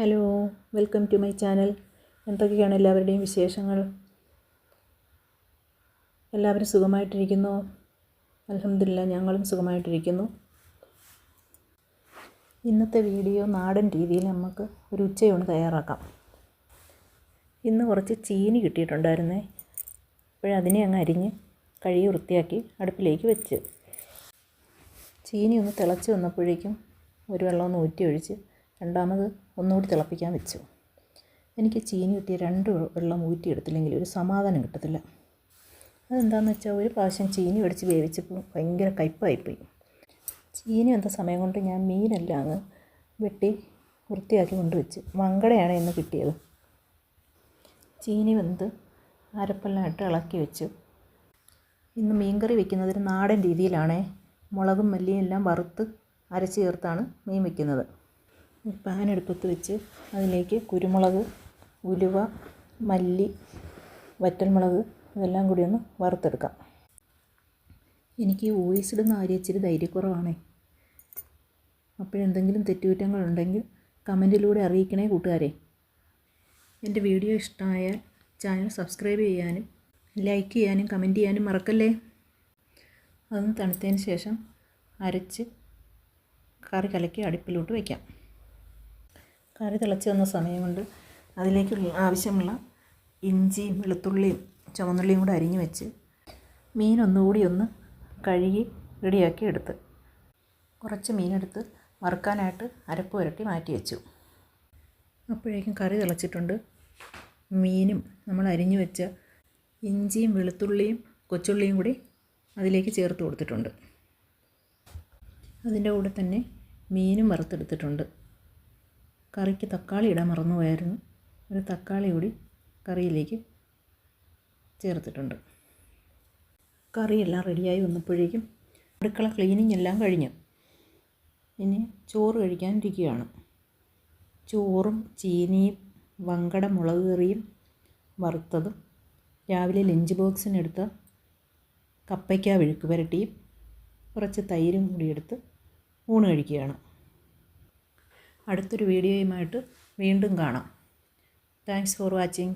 Hello welcome to my channel. എന്തൊക്കെയാണ് എല്ലാവരുടെയും വിശേഷങ്ങൾ? എല്ലാവരും സുഖമായിട്ടിരിക്കുന്നു? അലഹമില്ല ഞങ്ങളും സുഖമായിട്ടിരിക്കുന്നു. ഇന്നത്തെ വീഡിയോ നാടൻ രീതിയിൽ നമുക്ക് ഒരു ഉച്ചയൂണ് തയ്യാറാക്കാം. ഇന്ന് കുറച്ച് ചീനി കിട്ടിയിട്ടുണ്ടായിരുന്നേ. അപ്പോഴതിനെ അങ്ങ് അരിഞ്ഞ് കഴുകി വൃത്തിയാക്കി അടുപ്പിലേക്ക് വെച്ച്. ചീനി ഒന്ന് തിളച്ച് വന്നപ്പോഴേക്കും ഒരു വെള്ളം ഒന്ന് ഊറ്റി ഒഴിച്ച് രണ്ടാമത് ഒന്നുകൂടി തിളപ്പിക്കാൻ വെച്ചു. എനിക്ക് ചീനി കിട്ടിയ രണ്ട് വെള്ളം ഊറ്റിയെടുത്തില്ലെങ്കിൽ ഒരു സമാധാനം കിട്ടത്തില്ല. അതെന്താണെന്ന് വെച്ചാൽ ഒരു പ്രാവശ്യം ചീനി മേടിച്ച് വേവിച്ചപ്പോൾ ഭയങ്കര കയ്പ്പായിപ്പോയി ചീനി വന്ന സമയം കൊണ്ട് ഞാൻ മീനെല്ലാം അങ്ങ് വെട്ടി വൃത്തിയാക്കി കൊണ്ടുവച്ച്. വങ്കടയാണ് എന്ന് കിട്ടിയത്. ചീനി വെന്ത് അരപ്പെല്ലാം ഇട്ട് ഇളക്കി വെച്ചു. ഇന്ന് മീൻകറി വെക്കുന്നതിന് നാടൻ രീതിയിലാണേ. മുളകും മല്ലിയും എല്ലാം വറുത്ത് അരച്ച് ചേർത്താണ് മീൻ വെക്കുന്നത്. പാൻ അടുപ്പത്ത് വെച്ച് അതിലേക്ക് കുരുമുളക് ഉലുവ മല്ലി വറ്റൽമുളക് ഇതെല്ലാം കൂടി ഒന്ന് വറുത്തെടുക്കാം. എനിക്ക് വോയിസ് ഇടുന്ന കാര്യം ഇച്ചിരി ധൈര്യക്കുറവാണേ. അപ്പോഴെന്തെങ്കിലും തെറ്റുകുറ്റങ്ങളുണ്ടെങ്കിൽ കമന്റിലൂടെ അറിയിക്കണേ കൂട്ടുകാരെ. എന്റെ വീഡിയോ ഇഷ്ടമായാൽ ചാനൽ സബ്സ്ക്രൈബ് ചെയ്യാനും ലൈക്ക് ചെയ്യാനും കമന്റ് ചെയ്യാനും മറക്കല്ലേ? അതൊന്ന് തണുത്തതിന് ശേഷം അരച്ച് കറി കലക്കി അടുപ്പിലോട്ട് വയ്ക്കാം കറി തിളച്ച് വന്ന സമയം കൊണ്ട് അതിലേക്ക് ആവശ്യമുള്ള ഇഞ്ചിയും വെളുത്തുള്ളിയും ചുവന്നുള്ളിയും കൂടെ അരിഞ്ഞ് വെച്ച് മീൻ ഒന്നുകൂടി ഒന്ന് കഴുകി റെഡിയാക്കി എടുത്ത് കുറച്ച് മീനെടുത്ത് വറുക്കാനായിട്ട് അരപ്പ് പുരട്ടി മാറ്റി വെച്ചു. അപ്പോഴേക്കും കറി തിളച്ചിട്ടുണ്ട്. മീനും നമ്മൾ അരിഞ്ഞു വെച്ച ഇഞ്ചിയും വെളുത്തുള്ളിയും കൊച്ചുള്ളിയും കൂടി അതിലേക്ക് ചേർത്ത് കൊടുത്തിട്ടുണ്ട്. അതിന്റെ കൂടെ തന്നെ മീനും വറുത്തെടുത്തിട്ടുണ്ട്. കറിക്ക് തക്കാളി ഇടാൻ മറന്നുപോയായിരുന്നു. ഒരു തക്കാളി കൂടി കറിയിലേക്ക് ചേർത്തിട്ടുണ്ട്. കറിയെല്ലാം റെഡിയായി വന്നപ്പോഴേക്കും അടുക്കള ക്ലീനിങ് എല്ലാം കഴിഞ്ഞു. ഇനി ചോറ് കഴിക്കാനിരിക്കുകയാണ്. ചോറും ചീനിയും വങ്കട മുളക് കറിയും വറുത്തതും രാവിലെ ലഞ്ച് ബോക്സിനെടുത്ത കപ്പയ്ക്ക വിഴുക്ക് പുരട്ടിയും കുറച്ച് തൈരും കൂടി എടുത്ത് ഊണ് കഴിക്കുകയാണ്. അടുത്തൊരു വീഡിയോയുമായിട്ട് വീണ്ടും കാണാം. Thanks for watching